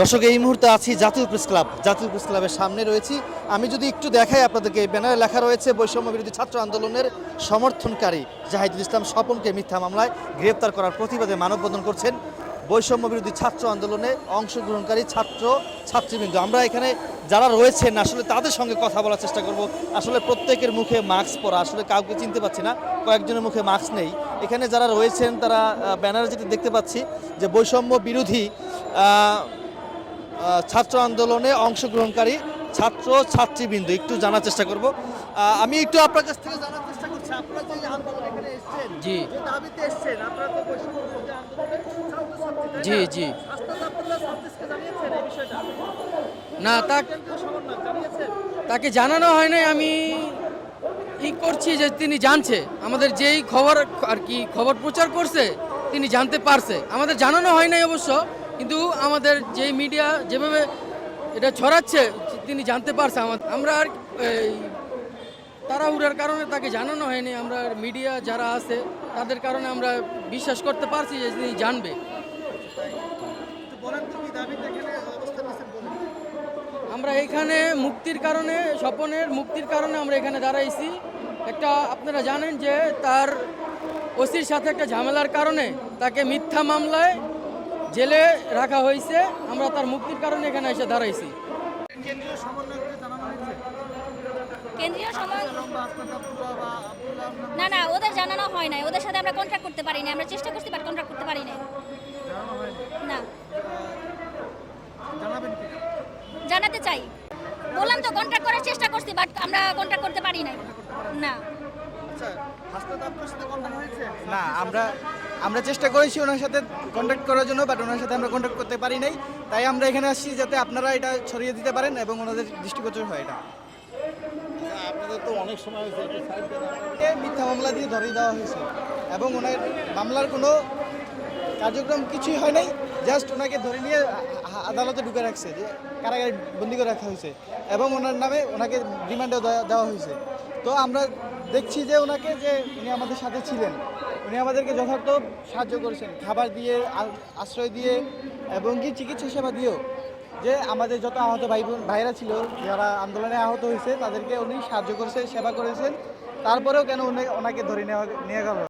দর্শক, এই মুহূর্তে আছি জাতীয় প্রেস ক্লাব। জাতীয় প্রেস ক্লাবের সামনে রয়েছি। আমি যদি একটু দেখাই আপনাদেরকে ব্যানারে লেখা রয়েছে, বৈষম্য বিরোধী ছাত্র আন্দোলনের সমর্থনকারী জাহিদুল ইসলাম স্বপনকে মিথ্যা মামলায় গ্রেপ্তার করার প্রতিবাদে মানববন্ধন করছেন বৈষম্য বিরোধী ছাত্র আন্দোলনে অংশগ্রহণকারী ছাত্র, ছাত্রীবৃন্দ। আমরা এখানে যারা রয়েছেন, আসলে তাদের সঙ্গে কথা বলার চেষ্টা করব। আসলে প্রত্যেকের মুখে মাস্ক পরা, আসলে কাউকে চিনতে পাচ্ছি না, কয়েকজনের মুখে মাস্ক নেই। এখানে যারা রয়েছেন, তারা ব্যানারে যেটা দেখতে পাচ্ছি যে বৈষম্য বিরোধী ছাত্র আন্দোলনে অংশগ্রহণকারী ছাত্র ছাত্রীবৃন্দ একটু জানার চেষ্টা করব। আমি একটু আপনার কাছ থেকে জানার চেষ্টা করছি। আপনারা যে আন্দোলনে এখানে এসেছেন জি। দাবিতে এসেছেন আপনারা তো জি না? জি না তাকে জানানো হয় নাই আমি ই করছি যে তিনি জানছে। আমাদের যেই খবর আর কি খবর প্রচার করছে তিনি জানতে পারছে। আমাদের জানানো হয় নাই অবশ্য। কিন্তু আমাদের যেই মিডিয়া যেভাবে এটা ছড়াচ্ছে তিনি জানতে পারছে আমা- আমরা আর তাড়াহুড়ার কারণে তাকে জানানো হয়নি। আমরা মিডিয়া যারা আছে তাদের কারণে আমরা বিশ্বাস করতে পারছি যে তিনি জানবে। আমরা এখানে মুক্তির কারণে স্বপনের মুক্তির কারণে আমরা এখানে দাঁড়াইছি। একটা আপনারা জানেন যে তার ওসির সাথে একটা ঝামেলার কারণে তাকে মিথ্যা মামলায় জেলে রাখা হয়েছে আমরা তার মুক্তির কারণে এখানে এসে দাঁড়াইছি। কেন্দ্রীয় সময় না না ওদের জানানো হয় নাই। ওদের সাথে আমরা কন্ট্রাক্ট করতে পারি না আমরা চেষ্টা করছি বাট কন্ট্রাক্ট করতে পারি হয়নি? না। জানাতে চাই। বললাম তো কন্ট্রাক্ট করার চেষ্টা করছি বাট আমরা কন্ট্রাক্ট করতে পারি নাই। না। আচ্ছা না আমরা আমরা চেষ্টা করেছি ওনার সাথে কন্ট্যাক্ট করার জন্য বাট ওনার সাথে আমরা কন্ট্যাক্ট করতে পারি নাই। তাই আমরা এখানে আসছি যাতে আপনারা এটা ছড়িয়ে দিতে পারেন এবং ওনাদের দৃষ্টিগোচর হয় এটা। আপনাদের তো অনেক সময় হয়েছে মিথ্যা মামলা দিয়ে ধরিয়ে দেওয়া হয়েছে। এবং ওনার মামলার কোনো কার্যক্রম কিছুই হয় নাই। জাস্ট ওনাকে ধরে নিয়ে আদালতে ঢুকে রাখছে যে কারাগারে বন্দি করে রাখা হয়েছে। এবং ওনার নামে ওনাকে রিমান্ডেও দেওয়া হয়েছে। তো আমরা দেখছি যে ওনাকে যে উনি আমাদের সাথে ছিলেন উনি আমাদেরকে যথার্থ সাহায্য করেছেন। খাবার দিয়ে আশ্রয় দিয়ে এবং কি চিকিৎসা সেবা দিয়েও। যে আমাদের যত আহত ভাই বোন ভাইরা ছিল, যারা আন্দোলনে আহত হয়েছে, তাদেরকে উনি সাহায্য করেছেন সেবা করেছেন। তারপরেও কেন উনি ওনাকে ধরে নেওয়া নিয়ে গেল?